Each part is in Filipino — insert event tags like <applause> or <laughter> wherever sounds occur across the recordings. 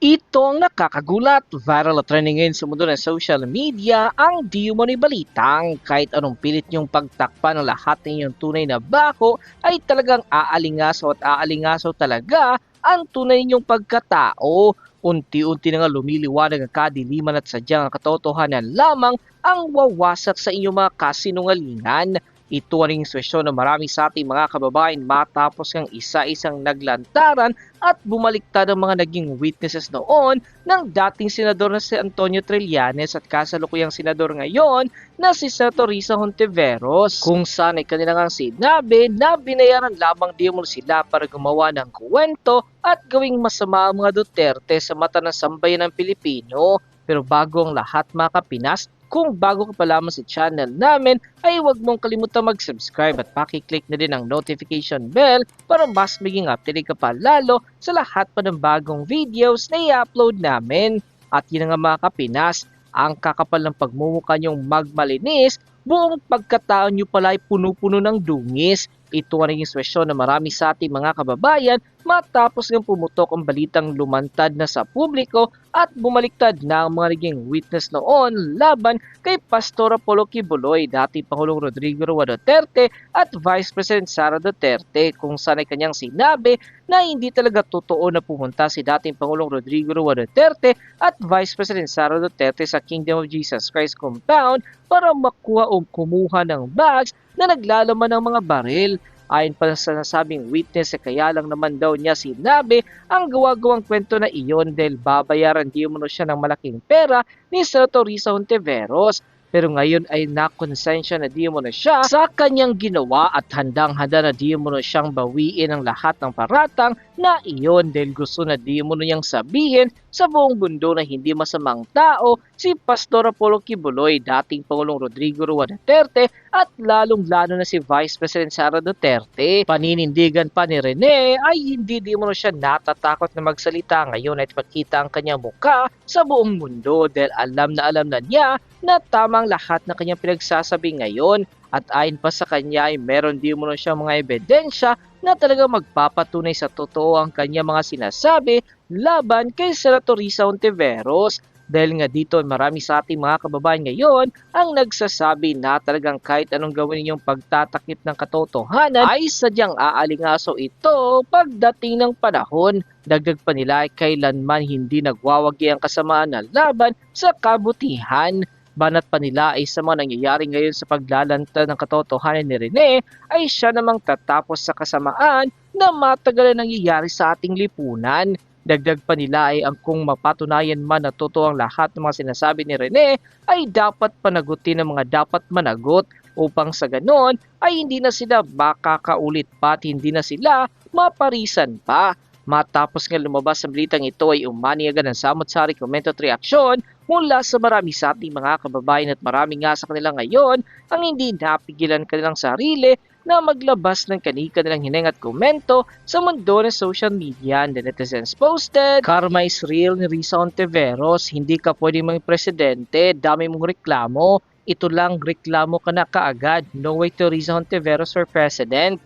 Ito ang nakakagulat, viral at trending ngayon sa mundo ng social media ang di umano'y balitang kahit anong pilit niyong pagtakpan ng lahat ng inyong tunay na bako ay talagang aalingaso at aalingaso talaga ang tunay niyong pagkatao. Unti-unti na nga lumiliwanag ang kadiliman at sadyang ang katotohanan lamang ang wawasak sa inyong mga kasinungalingan. Ito ang inspirasyon ng marami sa ating mga kababayan matapos ng isa-isang naglantaran at bumaliktad ang mga naging witnesses noon ng dating senador na si Antonio Trillanes at kasalukuyang senador ngayon na si Senator Risa Hontiveros kung saan ay kanilang ang sinabi na binayaran lamang di mo sila para gumawa ng kuwento at gawing masama ang mga Duterte sa mata ng sambayan ng Pilipino. Pero bago ang lahat mga kapinas, kung bago ka pa lamang sa channel namin ay huwag mong kalimutan mag-subscribe at pakiclick na din ang notification bell para mas maging updated ka pa lalo sa lahat pa ng bagong videos na i-upload namin. At yun nga mga kapinas, ang kakapal ng pagmumukha niyong magmalinis, buong pagkataon niyo pala ay puno-puno ng dungis. Ito ang naging sitwasyon ng marami sa ating mga kababayan matapos ng pumutok ang balitang lumantad na sa publiko at bumaliktad na ang mga naging witness noon laban kay Pastor Apollo Kibuloy, dati Pangulong Rodrigo Roa Duterte at Vice President Sara Duterte kung saan ay kanyang sinabi na hindi talaga totoo na pumunta si dating Pangulong Rodrigo Roa Duterte at Vice President Sara Duterte sa Kingdom of Jesus Christ compound para makuha o kumuha ng bags na naglalaman ng mga baril. Ayon pa sa nasabing witness, eh, kaya lang naman daw niya sinabi ang gawa-gawang kwento na iyon dahil babayaran di mo siya ng malaking pera ni Senator Risa Hontiveros. Pero ngayon ay nakonsensya na di mo na siya sa kanyang ginawa at handang-handa na di mo na siyang bawiin ang lahat ng paratang na iyon dahil gusto na di mo na niyang sabihin sa buong mundo na hindi masamang tao si Pastor Apollo Kibuloy, dating Pangulong Rodrigo Roa Duterte at lalong-lalo na si Vice President Sara Duterte. Paninindigan pa ni Rene ay hindi di mo na siya natatakot na magsalita ngayon at pakita ang kanyang muka sa buong mundo dahil alam na alam na niya na tamang lahat na kanyang pinagsasabi ngayon at ayon pa sa kanya ay meron din mo na siya mga ebidensya na talaga magpapatunay sa totoo ang kanya mga sinasabi laban kay Senator Risa Ontiveros. Dahil nga dito marami sa ating mga kababayan ngayon ang nagsasabi na talagang kahit anong gawin ninyong pagtatakip ng katotohanan ay sadyang aalingaso ito pagdating ng panahon. Dagdag pa nila kailanman hindi nagwawagi ang kasamaan na laban sa kabutihan. Banat pa nila ay sa mga nangyayari ngayon sa paglalanta ng katotohanan ni Rene ay siya namang tatapos sa kasamaan na matagal na nangyayari sa ating lipunan. Dagdag pa nila ay ang kung mapatunayan man na totoo ang lahat ng mga sinasabi ni Rene ay dapat panagutin ng mga dapat managot upang sa ganon ay hindi na sila makakaulit pa at hindi na sila maparisan pa. Matapos nga lumabas ang balitang ito ay umani agad ng samot-sari komento at reaksyon mula sa marami sa ating mga kababayan at marami nga sa kanila ngayon ang hindi napigilan kanilang sarili na maglabas ng kanika nilang hineng at komento sa mundo ng social media. And the netizens posted, Karma is real ni Risa Ontiveros, hindi ka pwedeng maging presidente, dami mong reklamo, ito lang reklamo ka na kaagad, no way to Risa Ontiveros for president.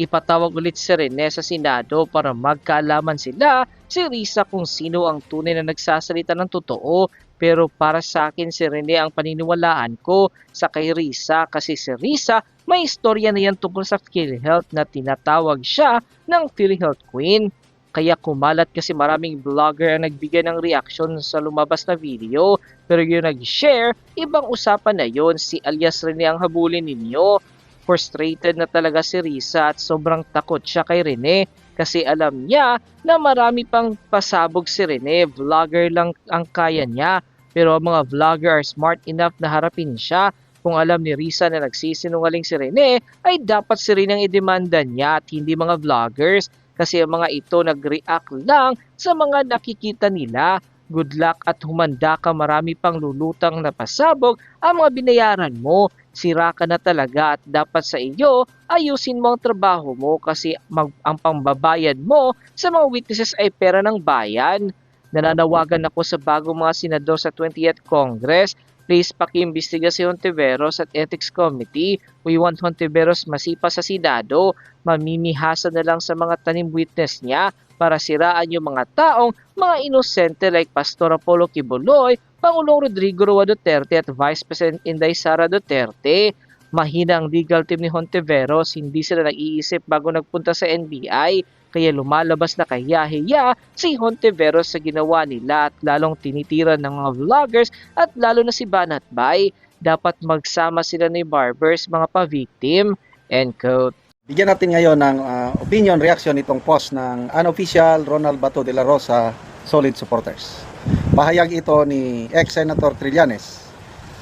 Ipatawag ulit si Rene sa Senado para magkaalaman sila si Risa kung sino ang tunay na nagsasalita ng totoo pero para sa akin si Rene ang paniniwalaan ko sa kay Risa kasi si Risa may istorya na yan tungkol sa PhilHealth na tinatawag siya ng PhilHealth Queen. Kaya kumalat kasi maraming vlogger ang nagbigay ng reaksyon sa lumabas na video pero yung nag-share, ibang usapan na yon si alias Rene ang habulin ninyo. Frustrated na talaga si Risa at sobrang takot siya kay Rene kasi alam niya na marami pang pasabog si Rene, vlogger lang ang kaya niya. Pero mga vlogger are smart enough na harapin siya. Kung alam ni Risa na nagsisinungaling si Rene, ay dapat si Rene ang idemanda niya at hindi mga vloggers kasi ang mga ito nag-react lang sa mga nakikita nila. Good luck at humanda ka marami pang lulutang na pasabog ang mga binayaran mo. Sira ka na talaga at dapat sa iyo ayusin mo ang trabaho mo kasi mag, ang pambabayad mo sa mga witnesses ay pera ng bayan. Nananawagan ako sa bagong mga senador sa 20th Congress Please pakiimbestiga si Hontiveros at Ethics Committee. We want Hontiveros masipa sa Senado. Mamimihasa na lang sa mga tanim witness niya. para siraan yung mga taong mga inosente like Pastor Apollo Kibuloy, Pangulong Rodrigo Roa Duterte at Vice President Inday Sara Duterte. Mahina ang legal team ni Hontiveros, hindi sila nag-iisip bago nagpunta sa NBI, kaya lumalabas na kahiya-hiya si Hontiveros sa ginawa nila at lalong tinitira ng mga vloggers at lalo na si Banat Bay. Dapat magsama sila ni Barbers, mga pa-victim. End quote. Bigyan natin ngayon ng ah, opinion reaction itong post ng unofficial Ronald Bato de la Rosa Solid Supporters. Pahayag ito ni ex-Senator Trillanes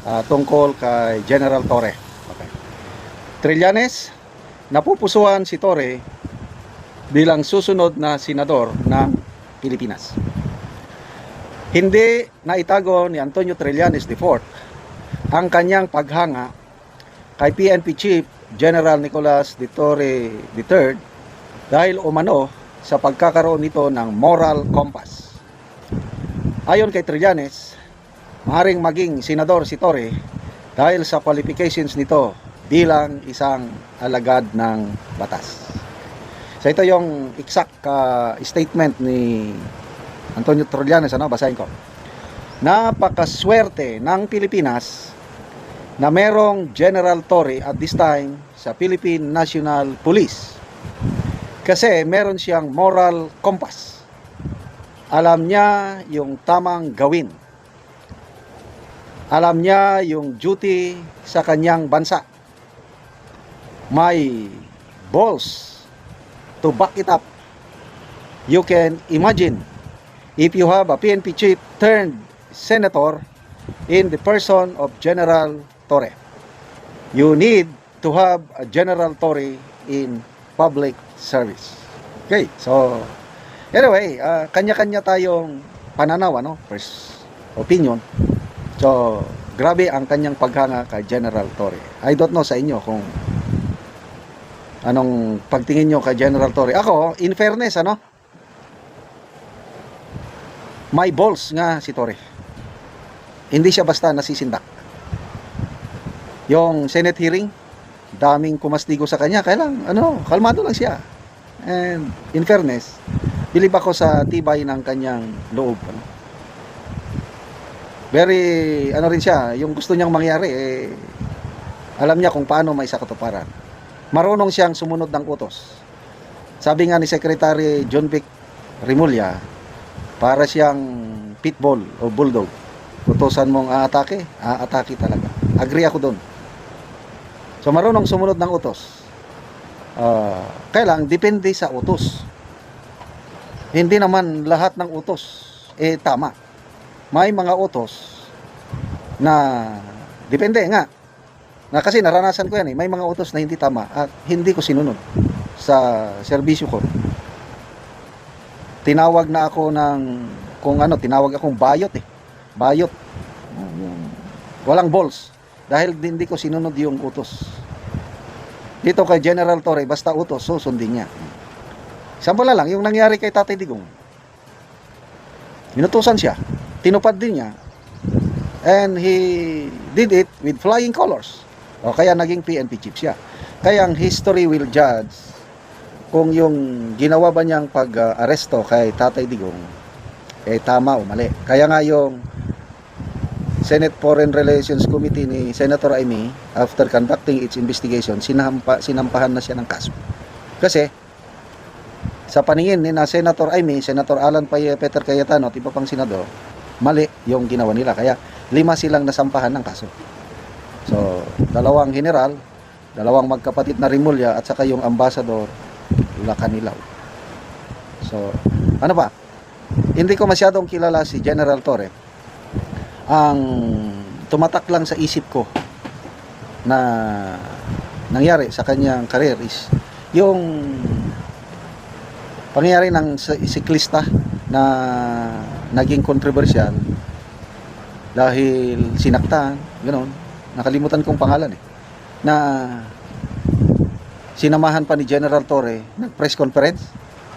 ah, tungkol kay General Torre. Okay. Trillanes, napupusuan si Torre bilang susunod na senador ng Pilipinas. Hindi naitago ni Antonio Trillanes IV ang kanyang paghanga kay PNP Chief General Nicolas de Torre III dahil umano sa pagkakaroon nito ng moral compass. Ayon kay Trillanes, maaaring maging senador si Torre dahil sa qualifications nito bilang isang alagad ng batas. So ito yung exact uh, statement ni Antonio Trillanes, ano, basahin ko. Napakaswerte ng Pilipinas na merong General Torre at this time sa Philippine National Police. Kasi meron siyang moral compass. Alam niya yung tamang gawin. Alam niya yung duty sa kanyang bansa. May balls to back it up. You can imagine if you have a PNP chief turned senator in the person of General Torre. You need to have a General Torre in public service. Okay, so anyway, ah, kanya-kanya tayong pananaw, ano, first opinion. So, grabe ang kanyang paghanga kay General Torre. I don't know sa inyo kung anong pagtingin nyo kay General Torre. Ako, in fairness, ano, may balls nga si Torre. Hindi siya basta nasisindak. Yung Senate hearing, daming kumastigo sa kanya. Kaya ano, kalmado lang siya. And in fairness, bilib ako sa tibay ng kanyang loob. Ano. Very, ano rin siya, yung gusto niyang mangyari, eh, alam niya kung paano may sakatuparan. Marunong siyang sumunod ng utos. Sabi nga ni Secretary John Vic Rimulya, para siyang pitbull o bulldog. Utosan mong aatake, aatake talaga. Agree ako doon. So marunong sumunod ng utos. Uh, kailang depende sa utos. Hindi naman lahat ng utos eh tama. May mga utos na depende nga. Na kasi naranasan ko yan eh. May mga utos na hindi tama at hindi ko sinunod sa serbisyo ko. Tinawag na ako ng kung ano, tinawag akong bayot eh. Bayot. Walang balls dahil hindi ko sinunod yung utos. Dito kay General Torre, basta utos, susundin niya. Sample lang, yung nangyari kay Tatay Digong. Inutusan siya. Tinupad din niya. And he did it with flying colors. O kaya naging PNP chief siya. Kaya ang history will judge kung yung ginawa ba niyang pag-aresto kay Tatay Digong eh tama o mali. Kaya nga yung Senate Foreign Relations Committee ni Senator Amy after conducting its investigation sinampa, sinampahan na siya ng kaso. Kasi sa paningin ni na Senator Amy, Senator Alan Paye, Peter Cayetano at iba pang senador, mali yung ginawa nila. Kaya lima silang nasampahan ng kaso. So, dalawang general, dalawang magkapatid na Rimulya at saka yung ambassador Lacanilaw. So, ano pa? Hindi ko masyadong kilala si General Torre. Ang tumatak lang sa isip ko na nangyari sa kanyang career is yung pangyayari ng si- siklista na naging controversial dahil sinaktan, gano'n. Nakalimutan kong pangalan eh. Na sinamahan pa ni General Torre ng press conference.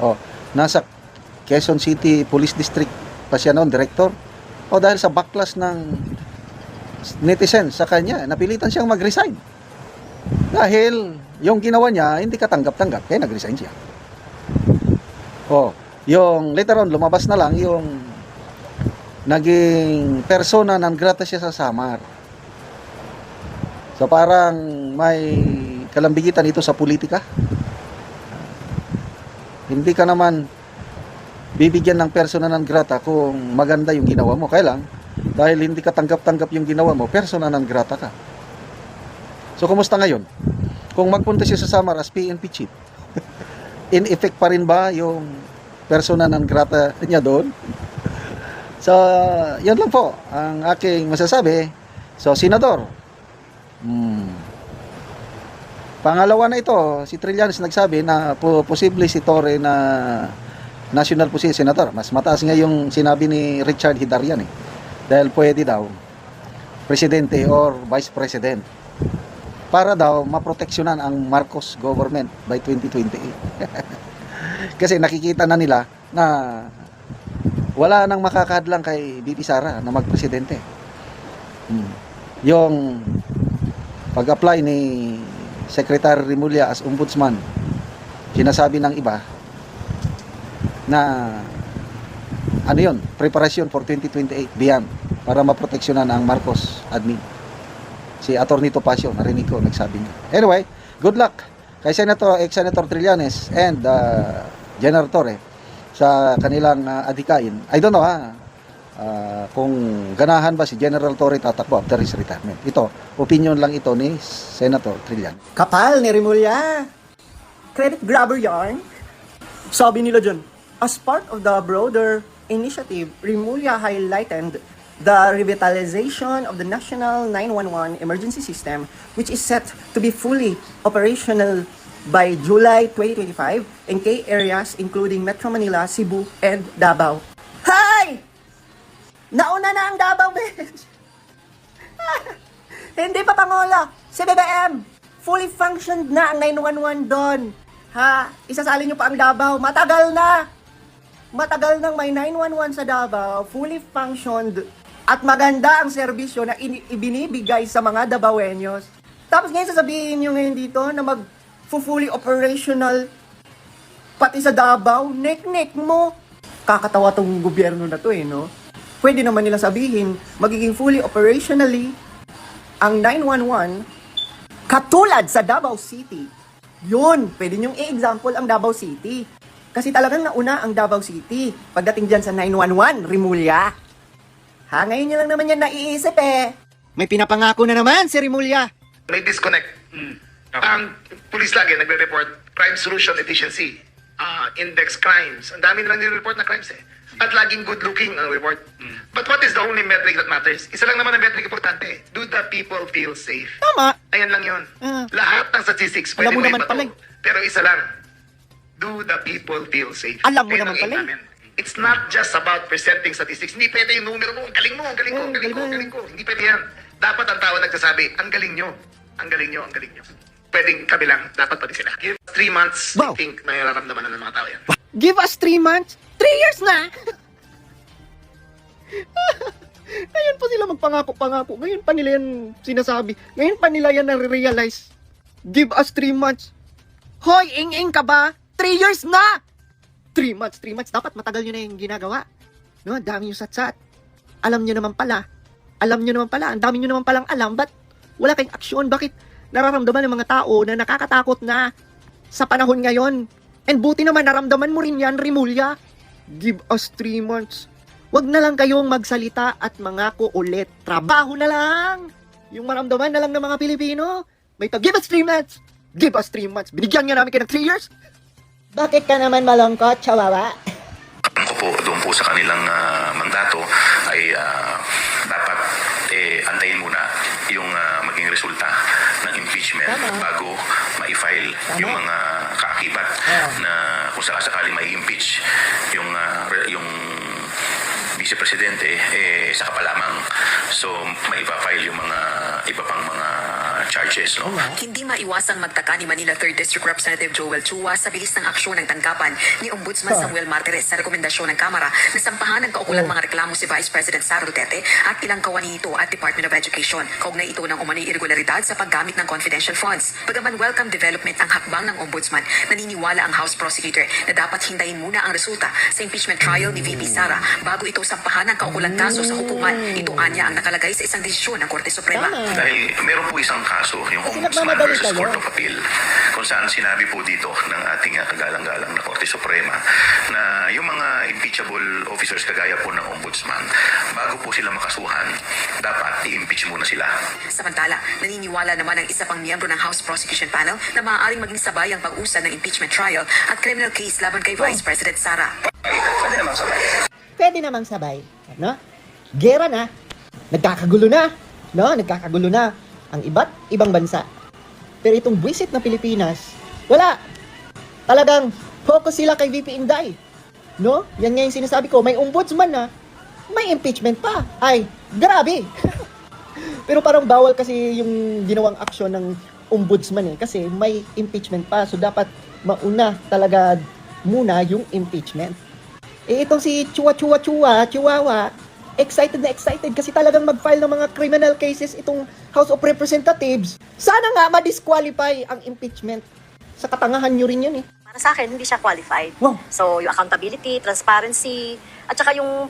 Oh, nasa Quezon City Police District pa siya noon, director. O dahil sa backlash ng netizens sa kanya, napilitan siyang mag-resign. Dahil yung ginawa niya, hindi katanggap-tanggap, kaya nag-resign siya. O, yung later on lumabas na lang yung naging persona non grata siya sa Samar. So parang may kalambigitan ito sa politika. Hindi ka naman bibigyan ng persona non grata kung maganda yung ginawa mo. Kaya lang, dahil hindi ka tanggap-tanggap yung ginawa mo, persona non grata ka. So, kumusta ngayon? Kung magpunta siya sa Samar as PNP chief, <laughs> in effect pa rin ba yung persona non grata niya doon? So, yun lang po ang aking masasabi. So, Senador, hmm, pangalawa na ito, si Trillanes nagsabi na po, posible si Torre na national po si Senator. Mas mataas nga yung sinabi ni Richard Hidarian eh. Dahil pwede daw, presidente or vice president para daw maproteksyonan ang Marcos government by 2028. <laughs> Kasi nakikita na nila na wala nang makakadlang kay BP Sara na magpresidente. Hmm. Yung pag-apply ni Secretary Rimulya as ombudsman, sinasabi ng iba na ano yun, preparation for 2028 beyond para maproteksyonan ang Marcos admin si Atty. Topacio, narinig ko, nagsabi niya. Anyway, good luck kay Senator, ex-Senator Trillanes and uh, General Torre sa kanilang uh, adikain. I don't know ha, uh, kung ganahan ba si General Torre tatakbo after his retirement. Ito, opinion lang ito ni Senator Trillanes. Kapal ni Rimulya. Credit grabber yarn. Sabi nila dyan, as part of the broader initiative, Rimulya highlighted the revitalization of the National 911 emergency system, which is set to be fully operational by July 2025 in key areas including Metro Manila, Cebu, and Davao. Hi! Nauna na ang Davao, <laughs> bitch! Hindi pa Pangola. Si BBM, fully functioned na ang 911 doon. Ha? Isasali nyo pa ang Davao. Matagal na. Matagal nang may 911 sa Davao, fully functioned at maganda ang serbisyo na ini- ibinibigay sa mga Davaoenyos. Tapos ngayon sasabihin nyo ngayon dito na mag fully operational pati sa Davao, nek-nek mo. Kakatawa tong gobyerno na to eh, no? Pwede naman nila sabihin, magiging fully operationally ang 911 katulad sa Davao City. Yun, pwede nyong i-example ang Davao City. Kasi talagang nauna ang Davao City pagdating dyan sa 911, Rimulya. Ha, ngayon nyo lang naman yan naiisip eh. May pinapangako na naman si Rimulya. may disconnect. Ang police lagi nagre-report crime solution efficiency, ah, index crimes. Ang dami nilang nire-report na crimes eh. At laging good looking ang report. But what is the only metric that matters? Isa lang naman ang metric importante. Do the people feel safe? Tama. Ayan lang yun. Ah. Lahat ng statistics Alam pwede mo mo naman ibato. pala eh. Pero isa lang. Do the people feel safe? Alam mo Ayun naman ang aim pala eh. namin. It's not just about presenting statistics. Hindi pwede yung numero mo. Ang galing mo, ang galing ko, ang galing ko, ang galing ko. Hindi pwede yan. Dapat ang tao nagsasabi, ang galing nyo. Ang galing nyo, ang galing nyo. Pwedeng kami lang. Dapat pati sila. Give us three months, Wow. I think, may nararamdaman na ng mga tao yan. Give us three months. Three years na! <laughs> Ngayon pa sila magpangako-pangako. Ngayon pa nila yan sinasabi. Ngayon pa nila yan nare-realize. Give us three months. Hoy, ing-ing ka ba? Three years na! Three months, three months. Dapat matagal nyo na yung ginagawa. No, ang dami yung satsat. Alam nyo naman pala. Alam nyo naman pala. Ang dami nyo naman palang alam. Ba't wala kayong aksyon? Bakit nararamdaman ng mga tao na nakakatakot na sa panahon ngayon? And buti naman naramdaman mo rin yan, Rimulya. Give us three months. Huwag na lang kayong magsalita at mangako ulit. Trabaho na lang. Yung maramdaman na lang ng mga Pilipino. May to give us three months. Give us three months. Binigyan nga namin kayo ng three years. Bakit ka naman malungkot, Chawawa? ko po doon po sa kanilang ah, mandato ay ah, dapat eh, antayin muna yung ah, maging resulta ng impeachment Tama. bago ma-file yung mga kaakibat na kung sakasakali may impeach yung re- yung vice presidente eh saka pa lamang so maipa-file yung mga iba pang mga ah, charges. No? Hindi maiwasang magtaka ni Manila 3rd District Representative Joel Chua sa bilis ng aksyon ng tanggapan ni Ombudsman Samuel Martires sa rekomendasyon ng Kamara na sampahan ng kaukulang mga reklamo si Vice President Sara Duterte at ilang kawani nito at Department of Education. Kaugnay ito ng umano'y irregularidad sa paggamit ng confidential funds. Bagaman welcome development ang hakbang ng Ombudsman, naniniwala ang House Prosecutor na dapat hintayin muna ang resulta sa impeachment trial ni VP Sara bago ito sampahan ng kaukulang kaso sa hukuman. Ito anya ang nakalagay sa isang desisyon ng Korte Suprema. Dahil meron po isang kaso, yung Kasi Ombudsman nagmamadali versus kayo. Court of Appeal, kung saan sinabi po dito ng ating uh, kagalang-galang na Korte Suprema na yung mga impeachable officers kagaya po ng Ombudsman, bago po sila makasuhan, dapat i-impeach muna sila. Samantala, naniniwala naman ang isa pang miyembro ng House Prosecution Panel na maaaring maging sabay ang pag-usa ng impeachment trial at criminal case laban kay Vice President Sara. Pwede namang sabay. Pwede namang sabay. No? Gera na. Nagkakagulo na. No? Nagkakagulo na ang iba't ibang bansa. Pero itong buwisit na Pilipinas, wala. Talagang focus sila kay VP Inday. No? Yan nga yung sinasabi ko, may ombudsman na, may impeachment pa. Ay, grabe. <laughs> Pero parang bawal kasi yung ginawang aksyon ng ombudsman eh. Kasi may impeachment pa. So dapat mauna talaga muna yung impeachment. Eh itong si Chua Chua Chua, Chihuahua, excited na excited kasi talagang mag-file ng mga criminal cases itong House of Representatives. Sana nga ma-disqualify ang impeachment. Sa katangahan nyo rin yun eh. Para sa akin, hindi siya qualified. Wow. So, yung accountability, transparency, at saka yung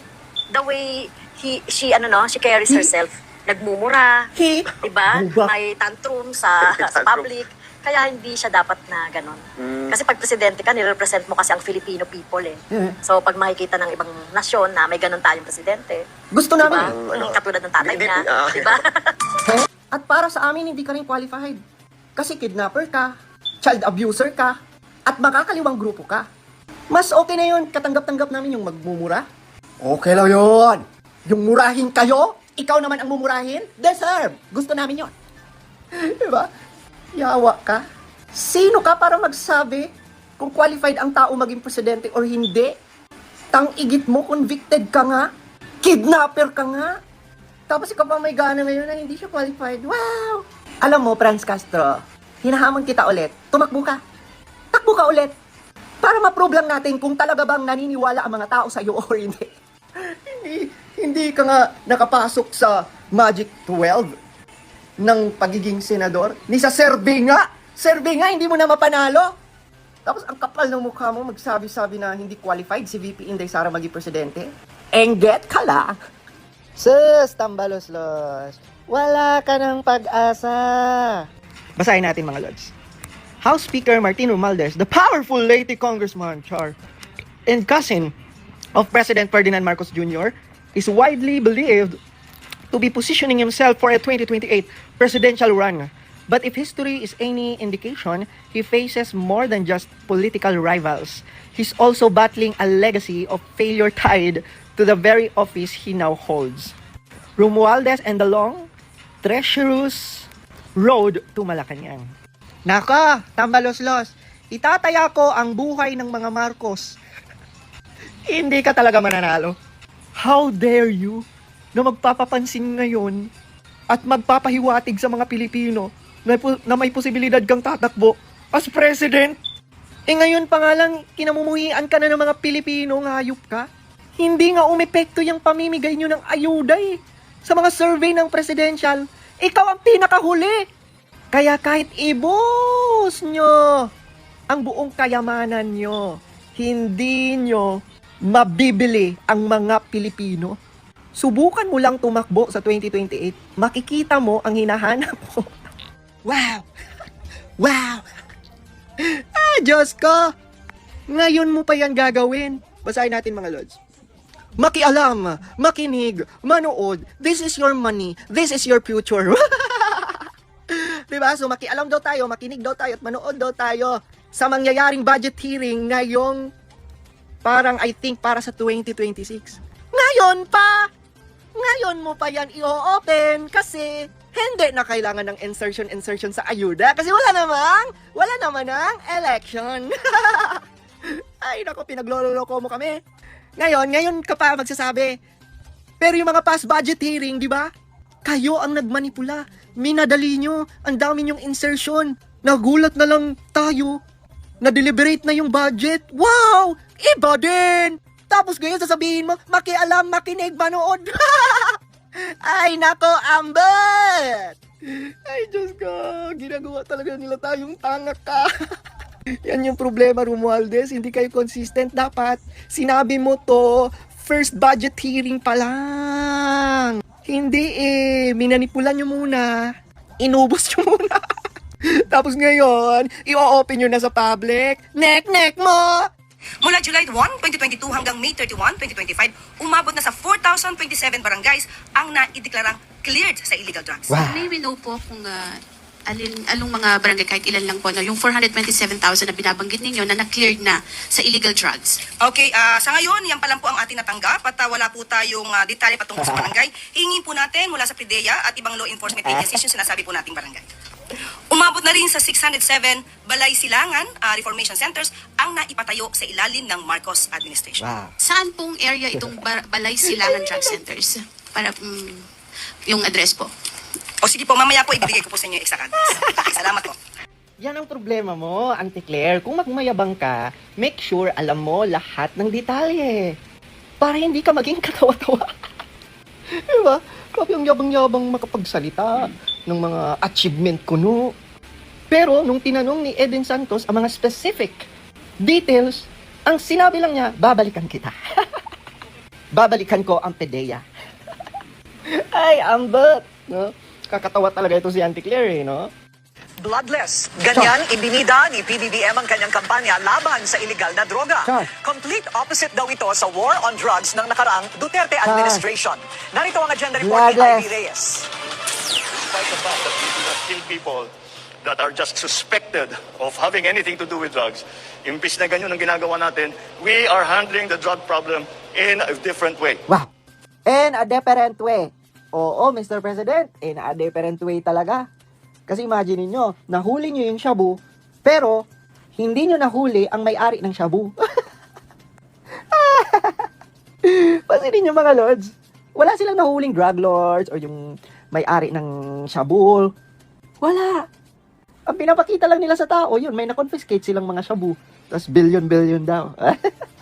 the way he, she, ano no, she carries herself. Nagmumura, He, diba? May tantrum sa, sa public. Kaya hindi siya dapat na ganon. Kasi pag presidente ka, nirepresent mo kasi ang Filipino people eh. Mm. So, pag makikita ng ibang nasyon na may ganon tayong presidente, gusto diba? namin. Mm, Katulad ng tatay niya, diba? <laughs> At para sa amin, hindi ka rin qualified. Kasi kidnapper ka, child abuser ka, at makakaliwang grupo ka. Mas okay na yun, katanggap-tanggap namin yung magmumura. Okay lang yun. Yung murahin kayo, ikaw naman ang mumurahin, deserve. Gusto namin yun. <laughs> diba? Yawa ka. Sino ka para magsabi kung qualified ang tao maging presidente or hindi? Tang-igit mo, convicted ka nga. Kidnapper ka nga. Tapos ikaw pa may gana ngayon na hindi siya qualified. Wow! Alam mo, Franz Castro, hinahamon kita ulit. Tumakbo ka. Takbo ka ulit. Para ma-prove lang natin kung talaga bang naniniwala ang mga tao sa iyo or hindi. <laughs> hindi, hindi ka nga nakapasok sa Magic 12 ng pagiging senador. Ni sa survey nga. Survey nga, hindi mo na mapanalo. Tapos ang kapal ng mukha mo, magsabi-sabi na hindi qualified si VP Inday Sara maging presidente. Engget ka lang. Sus, tambaloslos. Wala ka ng pag-asa. Basahin natin mga lods. House Speaker Martin Romualdez, the powerful lady congressman, Char, and cousin of President Ferdinand Marcos Jr., is widely believed to be positioning himself for a 2028 presidential run. But if history is any indication, he faces more than just political rivals. He's also battling a legacy of failure tied to the very office he now holds. Romualdez and the long, treacherous road to Malacanang. Naka, tambaloslos, itataya ko ang buhay ng mga Marcos. <laughs> Hindi ka talaga mananalo. How dare you na magpapapansin ngayon at magpapahiwatig sa mga Pilipino na, na may posibilidad kang tatakbo as president? Eh ngayon pa nga lang, kinamumuhian ka na ng mga Pilipino, hayop ka. Hindi nga umepekto yung pamimigay nyo ng ayuda eh. Sa mga survey ng presidential, ikaw ang pinakahuli. Kaya kahit ibus nyo ang buong kayamanan nyo, hindi nyo mabibili ang mga Pilipino. Subukan mo lang tumakbo sa 2028, makikita mo ang hinahanap mo. wow! Wow! Ah, Diyos ko! Ngayon mo pa yan gagawin. Basahin natin mga lods. Makialam, makinig, manood. This is your money. This is your future. <laughs> diba? So makialam daw tayo, makinig daw tayo at manood daw tayo sa mangyayaring budget hearing ngayong parang I think para sa 2026. Ngayon pa! Ngayon mo pa yan i-open kasi hindi na kailangan ng insertion insertion sa ayuda kasi wala namang wala naman ng election. <laughs> Ay nako pinagloloko mo kami. Ngayon, ngayon ka pa magsasabi. Pero yung mga past budget hearing, di ba? Kayo ang nagmanipula. Minadali nyo. Ang dami nyong insertion. Nagulat na lang tayo. Na-deliberate na yung budget. Wow! Iba din! Tapos ngayon sasabihin mo, makialam, makinig, manood. <laughs> Ay, nako, Amber! Ay, Diyos ko. Ginagawa talaga nila tayong tanga ka. <laughs> Yan yung problema, Romualdez. Hindi kayo consistent. Dapat, sinabi mo to, first budget hearing pa lang. Hindi eh. Minanipulan nyo muna. Inubos nyo muna. <laughs> Tapos ngayon, i-open nyo na sa public. Nek-nek mo! Mula July 1, 2022 hanggang May 31, 2025, umabot na sa 4,027 barangays ang naideklarang cleared sa illegal drugs. May we know po kung ah, alin, along mga barangay kahit ilan lang po, no, yung 427,000 na binabanggit ninyo na na-cleared na sa illegal drugs. Okay, ah, sa ngayon, yan pa lang po ang ating natanggap at ah, wala po tayong ah, detalye patungkol sa barangay. Hingin po natin mula sa PIDEA at ibang law enforcement agencies yung sinasabi po nating barangay. Umabot na rin sa 607 balay silangan, ah, reformation centers ang naipatayo sa ilalim ng Marcos administration. Saan pong area itong Balay Silangan Drug Centers? Para mm, yung address po. O sige po, mamaya po ibibigay ko po sa inyo yung exact address. <laughs> Salamat po. Yan ang problema mo, Auntie Claire. Kung magmayabang ka, make sure alam mo lahat ng detalye. Para hindi ka maging katawa-tawa. <laughs> diba? Grabe ang yabang-yabang makapagsalita ng mga achievement kuno. Pero nung tinanong ni Eden Santos ang mga specific details, ang sinabi lang niya, babalikan kita. <laughs> babalikan ko ang PDEA. <laughs> Ay, ambot! No? Kakatawa talaga ito si Auntie Claire, eh, no? Bloodless. Ganyan ibinida ni PBBM ang kanyang kampanya laban sa illegal na droga. Char. Complete opposite daw ito sa war on drugs ng nakaraang Duterte administration. Narito ang agenda report ni Bloodless. Ivy Reyes. despite the fact that we do not kill people that are just suspected of having anything to do with drugs, imbis na ganyan ang ginagawa natin, we are handling the drug problem in a different way. Wow. In a different way. Oo, Mr. President, in a different way talaga. Kasi imagine niyo, nahuli niyo yung shabu, pero hindi niyo nahuli ang may-ari ng shabu. <laughs> Pansinin niyo mga lords, wala silang nahuling drug lords or yung may-ari ng shabu. Wala. Ang pinapakita lang nila sa tao, yun, may na-confiscate silang mga shabu. Tapos billion-billion daw.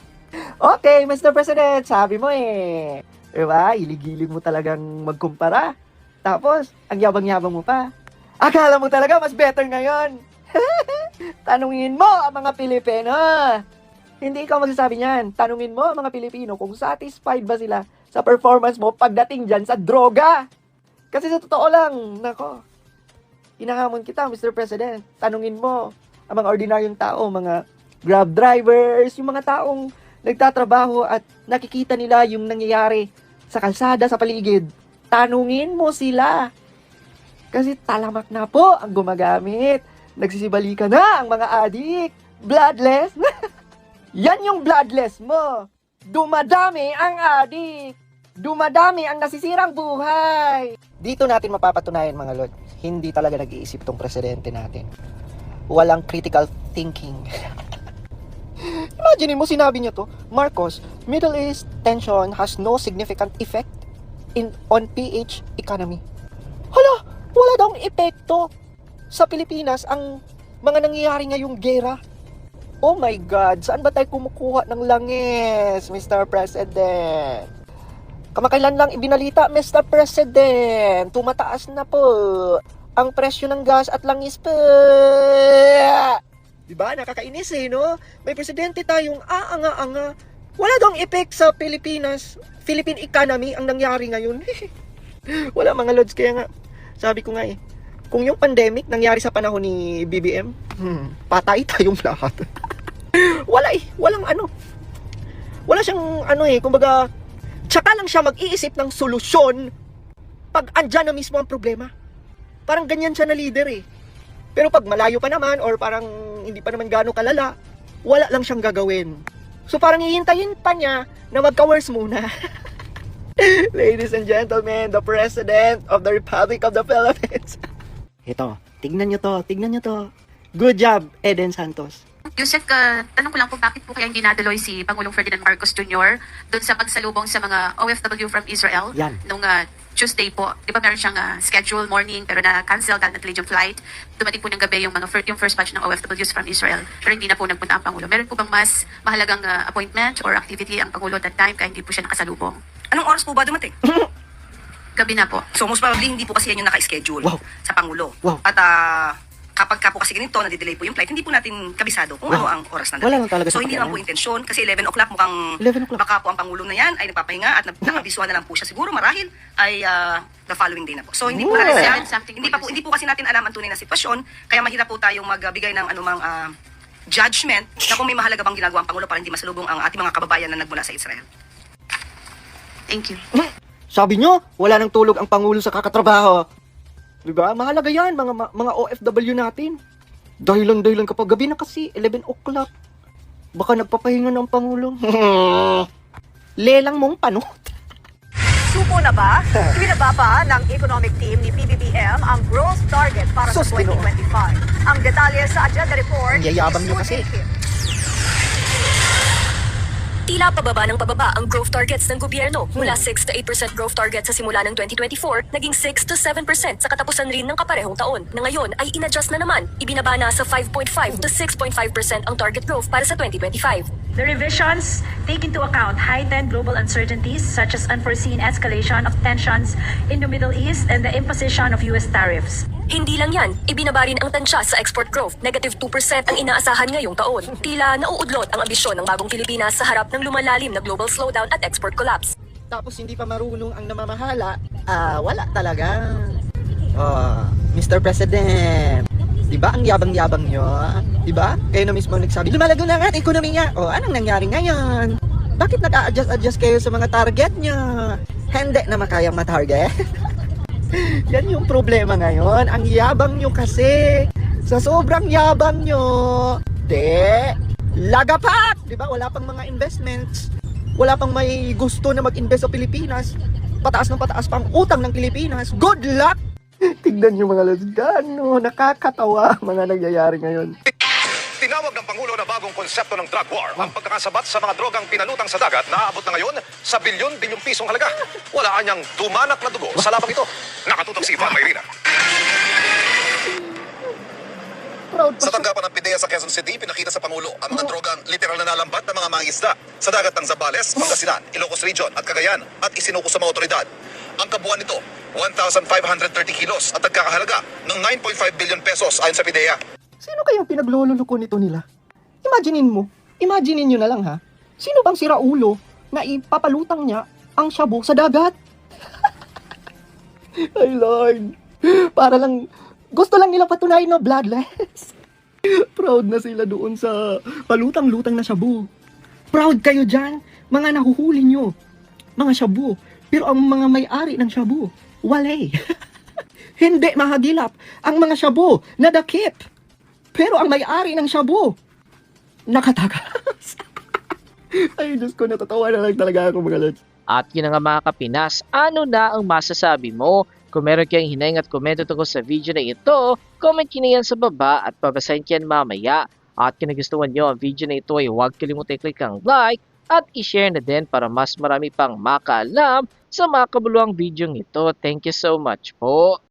<laughs> okay, Mr. President, sabi mo eh. Diba? Iligilin mo talagang magkumpara. Tapos, ang yabang-yabang mo pa. Akala mo talaga mas better ngayon. <laughs> Tanungin mo ang mga Pilipino. Hindi ikaw magsasabi niyan. Tanungin mo ang mga Pilipino kung satisfied ba sila sa performance mo pagdating dyan sa droga. Kasi sa totoo lang, nako, inahamon kita, Mr. President. Tanungin mo ang mga ordinaryong tao, mga grab drivers, yung mga taong nagtatrabaho at nakikita nila yung nangyayari sa kalsada, sa paligid. Tanungin mo sila. Kasi talamak na po ang gumagamit. Nagsisibalikan na ang mga adik. Bloodless. <laughs> Yan yung bloodless mo. Dumadami ang adik. Dumadami ang nasisirang buhay. Dito natin mapapatunayan mga lord, hindi talaga nag-iisip tong presidente natin. Walang critical thinking. <laughs> Imagine mo, sinabi niya to, Marcos, Middle East tension has no significant effect in on PH economy. Hala, wala daw epekto sa Pilipinas ang mga nangyayari ngayong gera. Oh my God, saan ba tayo kumukuha ng langis, Mr. President? Kamakailan lang ibinalita, Mr. President, tumataas na po ang presyo ng gas at langis po. Diba? Nakakainis eh, no? May presidente tayong aanga-anga. Wala daw effect sa Pilipinas, Philippine economy ang nangyari ngayon. <laughs> Wala mga lods, kaya nga, sabi ko nga eh, kung yung pandemic nangyari sa panahon ni BBM, hmm, patay tayong lahat. <laughs> Wala eh, walang ano. Wala siyang ano eh, kumbaga, tsaka lang siya mag-iisip ng solusyon pag andyan na mismo ang problema. Parang ganyan siya na leader eh. Pero pag malayo pa naman or parang hindi pa naman gano'ng kalala, wala lang siyang gagawin. So parang hihintayin pa niya na magka-worse muna. <laughs> Ladies and gentlemen, the President of the Republic of the Philippines. <laughs> Ito, tignan nyo to, tignan nyo to. Good job, Eden Santos. Yusek, uh, tanong ko lang po bakit po kaya hindi nadaloy si Pangulong Ferdinand Marcos Jr. doon sa pagsalubong sa mga OFW from Israel Yan. nung uh, Tuesday po. Di ba meron siyang uh, schedule morning pero na-cancel dahil nag-delay yung flight. Dumating po ng gabi yung mga fir- yung first batch ng OFWs from Israel pero hindi na po nagpunta ang Pangulo. Meron po bang mas mahalagang uh, appointment or activity ang Pangulo that time kaya hindi po siya nakasalubong? Anong oras po ba dumating? <laughs> Gabi na po. So most probably hindi po kasi yan yung naka-schedule Wow. sa Pangulo. Wow. At ah, kapag ka po kasi ganito, nadidelay po yung flight, hindi po natin kabisado kung ano ang oras ng Wala lang talaga So sa hindi naman po pakialam. intensyon kasi 11 o'clock mukhang 11 o'clock. baka po ang Pangulo na yan ay nagpapahinga at nakabisuhan na lang po siya. Siguro marahil ay ah, the following day na po. So hindi po natin yan, something hindi po pa po hindi po kasi natin alam ang tunay na sitwasyon kaya mahirap po tayong magbigay ng anumang ah, judgment na kung may mahalaga bang ginagawa ang Pangulo para hindi masalubong ang ating mga kababayan na nagmula sa Israel. Thank you. Sabi nyo, wala nang tulog ang Pangulo sa kakatrabaho. Diba? Mahalaga yan, mga, mga OFW natin. Dahilan-dahilan kapag gabi na kasi, 11 o'clock. Baka nagpapahinga ng Pangulo. <laughs> Lelang mong panot. Suko na ba? <laughs> Ibinaba pa ng economic team ni PBBM ang growth target para sa Sus, Ginoo. 2025. Ang detalye sa agenda report. Ang yayabang nyo kasi. Kim. Tila pababa ng pababa ang growth targets ng gobyerno. Mula 6 to 8% growth target sa simula ng 2024, naging 6 to 7% sa katapusan rin ng kaparehong taon. Na ngayon ay inadjust na naman. Ibinaba na sa 5.5 to 6.5% ang target growth para sa 2025. The revisions take into account heightened global uncertainties such as unforeseen escalation of tensions in the Middle East and the imposition of U.S. tariffs. Hindi lang yan, ibinaba rin ang tansya sa export growth. Negative 2% ang inaasahan ngayong taon. Tila nauudlot ang ambisyon ng bagong Pilipinas sa harap ng lumalalim na global slowdown at export collapse. Tapos hindi pa marunong ang namamahala, ah, wala talaga. Oh, Mr. President, di ba ang yabang-yabang nyo? Di ba? Kayo na mismo nagsabi, lumalago na nga ang ekonomiya. O, anong nangyari ngayon? Bakit nag-a-adjust-adjust kayo sa mga target nyo? Hindi na makayang matarget. <laughs> Yan yung problema ngayon. Ang yabang nyo kasi. Sa sobrang yabang nyo, de, lagapak! Di ba? Wala pang mga investments. Wala pang may gusto na mag-invest sa Pilipinas. Pataas ng pataas pang utang ng Pilipinas. Good luck! Tignan nyo mga lads, gano nakakatawa mga nangyayari ngayon. Tinawag ng Pangulo na bagong konsepto ng drug war ang pagkakasabat sa mga drogang pinalutang sa dagat na aabot na ngayon sa bilyon-bilyong pisong halaga. Wala anyang dumanak na dugo sa labang ito. Nakatutok si Ivan Mayrina. Proud pa Sa siya. tanggapan ng PIDEA sa Quezon City, pinakita sa Pangulo ang mga drogang literal na nalambat ng mga mangisda sa dagat ng Zambales, Pangasinan, Ilocos Region at Cagayan at isinuko sa mga otoridad. Ang kabuuan nito, 1,530 kilos at nagkakahalaga ng 9.5 billion pesos ayon sa PIDEA. Sino kayang pinaglololoko nito nila? Imaginein mo, imaginein nyo na lang ha. Sino bang si Raulo na ipapalutang niya ang shabu sa dagat? <laughs> Ay Lord, para lang, gusto lang nila patunayan na bloodless. <laughs> Proud na sila doon sa palutang-lutang na shabu. Proud kayo dyan, mga nahuhuli nyo. Mga shabu. Pero ang mga may-ari ng shabu, wale. <laughs> Hindi mahagilap ang mga shabu na dakip. Pero ang may-ari ng shabu, nakatakas. <laughs> Ay, Diyos ko, natatawa na lang talaga ako mga lads. At yun nga mga kapinas, ano na ang masasabi mo? Kung meron kayong hinayang at komento tungkol sa video na ito, comment nyo yan sa baba at babasahin ko yan mamaya. At kung nagustuhan nyo ang video na ito ay huwag kalimutan i-click ang like at i-share na din para mas marami pang makaalam sa mga kabuluhang video ito. Thank you so much po.